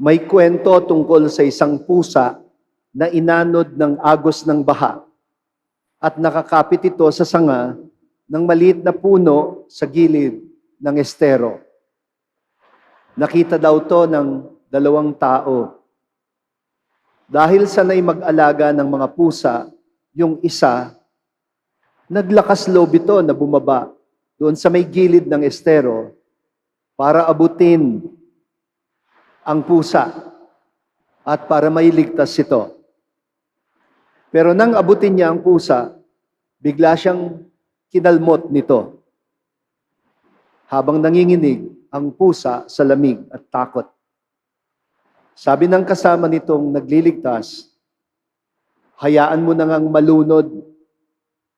May kwento tungkol sa isang pusa na inanod ng agos ng baha at nakakapit ito sa sanga ng maliit na puno sa gilid ng estero. Nakita daw to ng dalawang tao. Dahil sanay mag-alaga ng mga pusa, yung isa, naglakas loob ito na bumaba doon sa may gilid ng estero para abutin ang pusa at para mailigtas ito. Pero nang abutin niya ang pusa, bigla siyang kinalmot nito. Habang nanginginig ang pusa sa lamig at takot. Sabi ng kasama nitong nagliligtas, hayaan mo na ngang malunod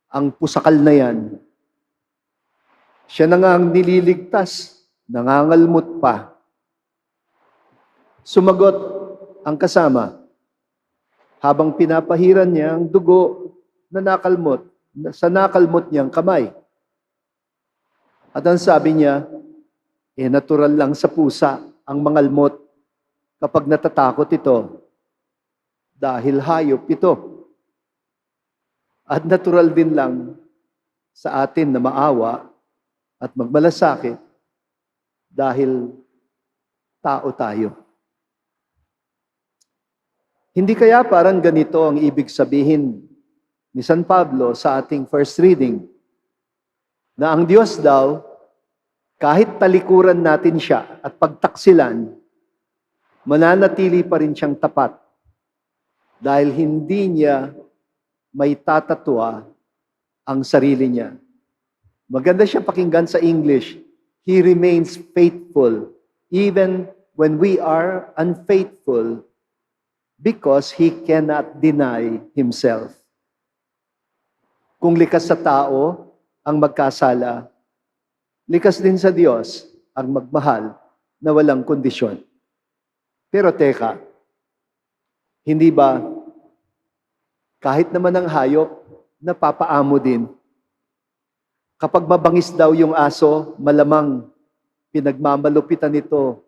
ang pusakal na yan. Siya na nga ang nililigtas, nangangalmot pa. Sumagot ang kasama habang pinapahiran niya ang dugo na nakalmot, sa nakalmot niyang kamay. At ang sabi niya, eh natural lang sa pusa ang mangalmot kapag natatakot ito dahil hayop ito. At natural din lang sa atin na maawa at magmalasakit dahil tao tayo. Hindi kaya parang ganito ang ibig sabihin ni San Pablo sa ating first reading na ang Diyos daw, kahit talikuran natin siya at pagtaksilan, mananatili pa rin siyang tapat dahil hindi niya may tatatwa ang sarili niya. Maganda siya pakinggan sa English. He remains faithful even when we are unfaithful because he cannot deny himself. Kung likas sa tao ang magkasala, likas din sa Diyos ang magmahal na walang kondisyon. Pero teka, hindi ba kahit naman ang hayop, napapaamo din. Kapag mabangis daw yung aso, malamang pinagmamalupitan ito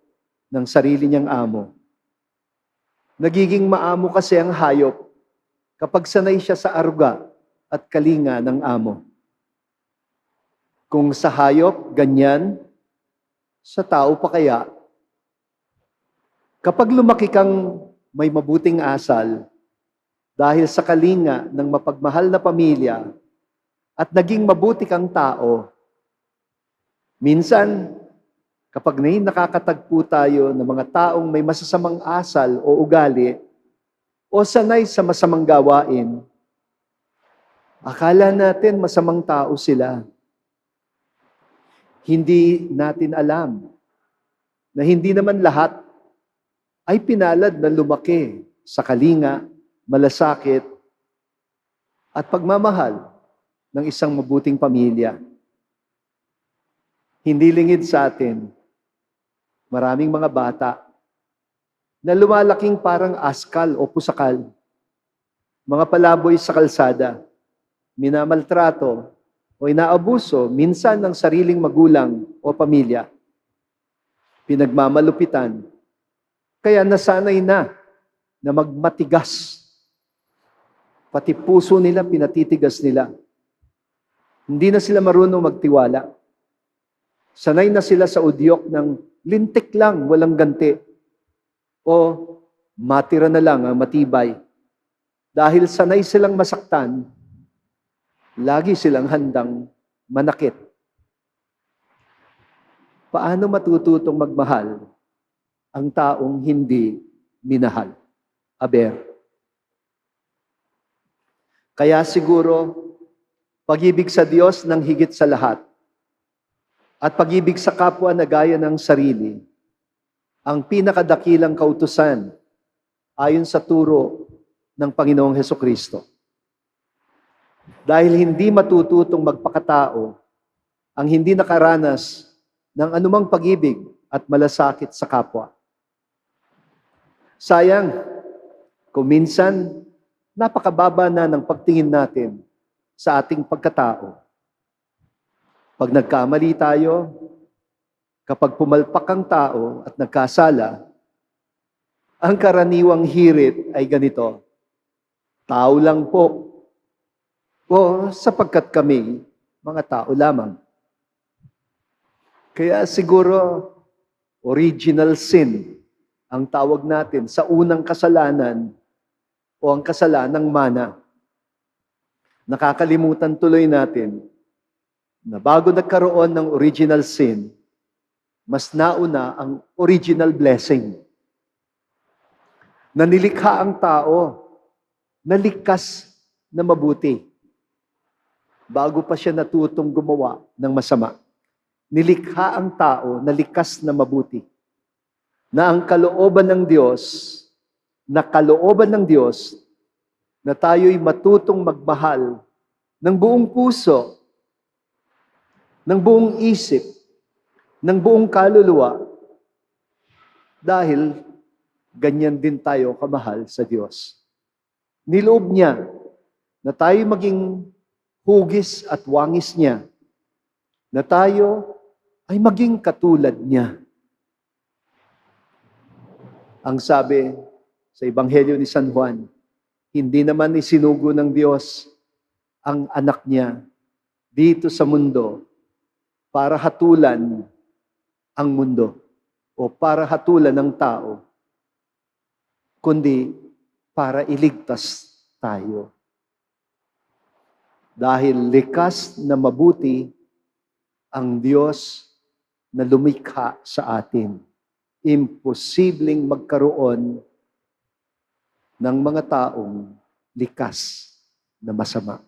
ng sarili niyang amo. Nagiging maamo kasi ang hayop kapag sanay siya sa aruga at kalinga ng amo. Kung sa hayop, ganyan, sa tao pa kaya, kapag lumaki kang may mabuting asal, dahil sa kalinga ng mapagmahal na pamilya at naging mabuti kang tao, minsan, kapag na nakakatagpo tayo ng mga taong may masasamang asal o ugali o sanay sa masamang gawain, akala natin masamang tao sila. Hindi natin alam na hindi naman lahat ay pinalad na lumaki sa kalinga, malasakit, at pagmamahal ng isang mabuting pamilya. Hindi lingid sa atin, maraming mga bata na lumalaking parang askal o pusakal, mga palaboy sa kalsada, minamaltrato o inaabuso minsan ng sariling magulang o pamilya. Pinagmamalupitan, kaya nasanay na na magmatigas. Pati puso nila, pinatitigas nila. Hindi na sila marunong magtiwala. Sanay na sila sa udyok ng lintik lang, walang ganti. O matira na lang ang matibay. Dahil sanay silang masaktan, lagi silang handang manakit. Paano matututong magmahal ang taong hindi minahal? Aber. Kaya siguro, pag-ibig sa Diyos ng higit sa lahat at pag-ibig sa kapwa na gaya ng sarili, ang pinakadakilang kautusan ayon sa turo ng Panginoong Heso Kristo. Dahil hindi matututong magpakatao ang hindi nakaranas ng anumang pag-ibig at malasakit sa kapwa. Sayang, kung minsan, napakababa na ng pagtingin natin sa ating pagkatao. Pag nagkamali tayo, kapag pumalpak ang tao at nagkasala, ang karaniwang hirit ay ganito, tao lang po. O sapagkat kami, mga tao lamang. Kaya siguro, original sin ang tawag natin sa unang kasalanan o ang kasalanang mana. Nakakalimutan tuloy natin na bago nagkaroon ng original sin, mas nauna ang original blessing. Na nilikha ang tao, nalikas na mabuti. Bago pa siya natutong gumawa ng masama. Nilikha ang tao na likas na mabuti. Na ang kalooban ng Diyos, na kalooban ng Diyos, na tayo'y matutong magmahal ng buong puso, ng buong isip, ng buong kaluluwa, dahil ganyan din tayo kamahal sa Diyos. Niloob niya na tayo maging hugis at wangis niya, na tayo ay maging katulad niya. Ang sabi sa Ebanghelyo ni San Juan, hindi naman isinugo ng Diyos ang anak niya dito sa mundo para hatulan ang mundo o para hatulan ng tao, kundi para iligtas tayo. Dahil likas na mabuti ang Diyos na lumikha sa atin. Imposibleng magkaroon ng mga taong likas na masama.